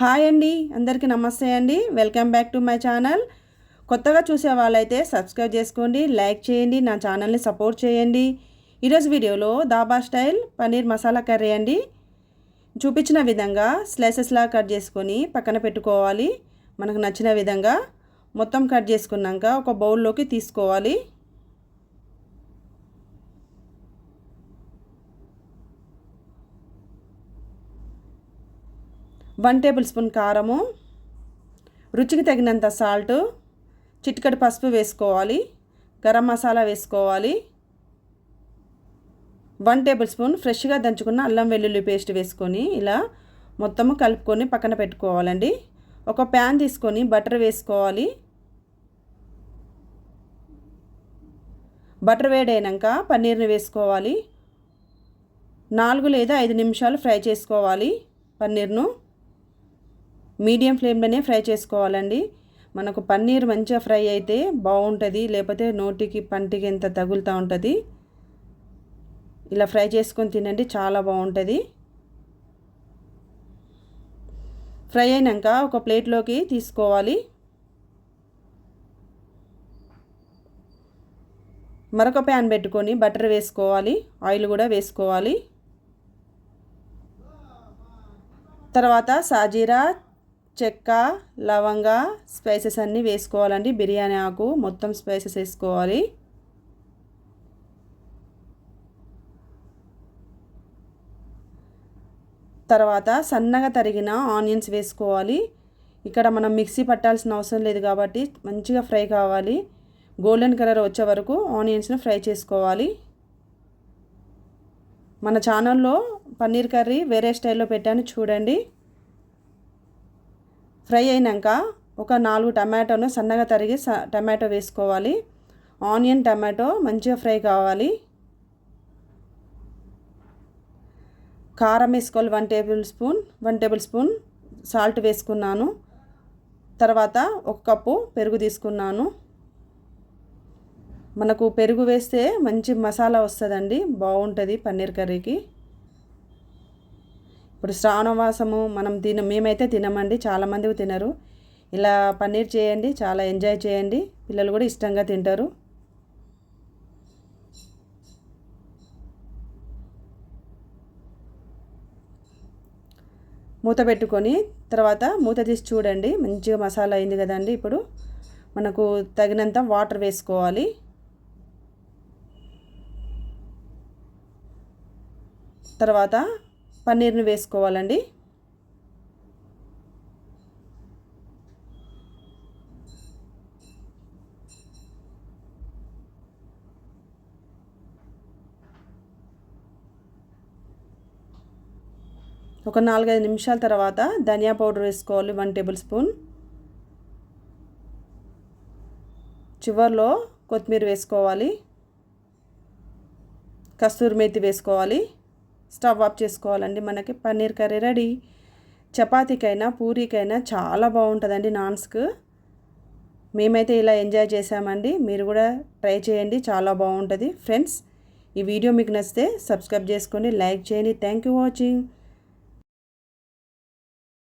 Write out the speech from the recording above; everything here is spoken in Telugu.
హాయ్ అండి అందరికీ నమస్తే అండి. Welcome back to my channel. కొత్తగా చూసే వాళ్ళైతే సబ్స్క్రైబ్ చేసుకోండి లైక్ చేయండి నా ఛానల్ని సపోర్ట్ చేయండి. ఈరోజు వీడియోలో దాబా స్టైల్ పన్నీర్ మసాలా కర్రీ అండి. చూపించిన విధంగా స్లైసెస్లా కట్ చేసుకొని పక్కన పెట్టుకోవాలి. మనకు నచ్చిన విధంగా మొత్తం కట్ చేసుకున్నాక ఒక బౌల్లోకి తీసుకోవాలి. వన్ టేబుల్ స్పూన్ కారము రుచికి తగినంత సాల్ట్ చిటికటి పసుపు వేసుకోవాలి గరం మసాలా వేసుకోవాలి వన్ టేబుల్ స్పూన్ ఫ్రెష్గా దంచుకున్న అల్లం వెల్లుల్లి పేస్ట్ వేసుకొని ఇలా మొత్తము కలుపుకొని పక్కన పెట్టుకోవాలండి. ఒక ప్యాన్ తీసుకొని బటర్ వేసుకోవాలి. బటర్ వేడైనాక పన్నీర్ని వేసుకోవాలి. నాలుగు లేదా ఐదు నిమిషాలు ఫ్రై చేసుకోవాలి పన్నీర్ను. మీడియం ఫ్లేమ్లోనే ఫ్రై చేసుకోవాలండి. మనకు పన్నీర్ మంచిగా ఫ్రై అయితే బాగుంటుంది లేకపోతే నోటికి పంటికి ఎంత తగులుతూ ఉంటుంది. ఇలా ఫ్రై చేసుకొని తినండి చాలా బాగుంటుంది. ఫ్రై అయినాక ఒక ప్లేట్లోకి తీసుకోవాలి. మరొక ప్యాన్ పెట్టుకొని బటర్ వేసుకోవాలి ఆయిల్ కూడా వేసుకోవాలి. తర్వాత సాజీరా చెక్క లవంగ స్పైసెస్ అన్నీ వేసుకోవాలండి. బిర్యానీ ఆకు మొత్తం స్పైసెస్ వేసుకోవాలి. తర్వాత సన్నగా తరిగిన ఆనియన్స్ వేసుకోవాలి. ఇక్కడ మనం మిక్సీ పట్టాల్సిన అవసరం లేదు కాబట్టి మంచిగా ఫ్రై కావాలి. గోల్డెన్ కలర్ వచ్చే వరకు ఆనియన్స్ను ఫ్రై చేసుకోవాలి. మన ఛానల్లో పన్నీర్ కర్రీ వేరే స్టైల్లో పెట్టాను చూడండి. ఫ్రై అయినాక ఒక నాలుగు టమాటోను సన్నగా తరిగి టమాటో వేసుకోవాలి. ఆనియన్ టమాటో మంచిగా ఫ్రై కావాలి. కారం వేసుకోవాలి one tablespoon one tablespoon salt వేసుకున్నాను. తర్వాత ఒక కప్పు పెరుగు తీసుకున్నాను. మనకు పెరుగు వేస్తే మంచి మసాలా వస్తుందండి బాగుంటుంది పన్నీర్ కర్రీకి. ఇప్పుడు శ్రావణవాసము మనం తిన మేమైతే తినమండి చాలామంది తినరు. ఇలా పన్నీర్ చేయండి చాలా ఎంజాయ్ చేయండి పిల్లలు కూడా ఇష్టంగా తింటారు. మూత పెట్టుకొని తర్వాత మూత తీసి చూడండి మంచిగా మసాలా అయింది కదండి ఇప్పుడు. మనకు తగినంత వాటర్ వేసుకోవాలి. తర్వాత పన్నీర్ని వేసుకోవాలండి. ఒక నాలుగైదు నిమిషాల తర్వాత ధనియా పౌడర్ వేసుకోవాలి వన్ టేబుల్ స్పూన్. చివరిలో కొత్తిమీర వేసుకోవాలి. కస్తూరి మేతి వేసుకోవాలి. స్టవ్ ఆఫ్ చేసుకోవాలండి. మనకి పన్నీర్ కర్రీ రెడీ. చపాతీకైనా పూరీకైనా చాలా బాగుంటుందండి నాన్స్కు. మేమైతే ఇలా ఎంజాయ్ చేసామండి మీరు కూడా ట్రై చేయండి. చాలా బాగుంటుంది. ఫ్రెండ్స్ ఈ వీడియో మీకు నచ్చితే సబ్స్క్రైబ్ చేసుకోండి. లైక్ చేయండి. Thank you watching.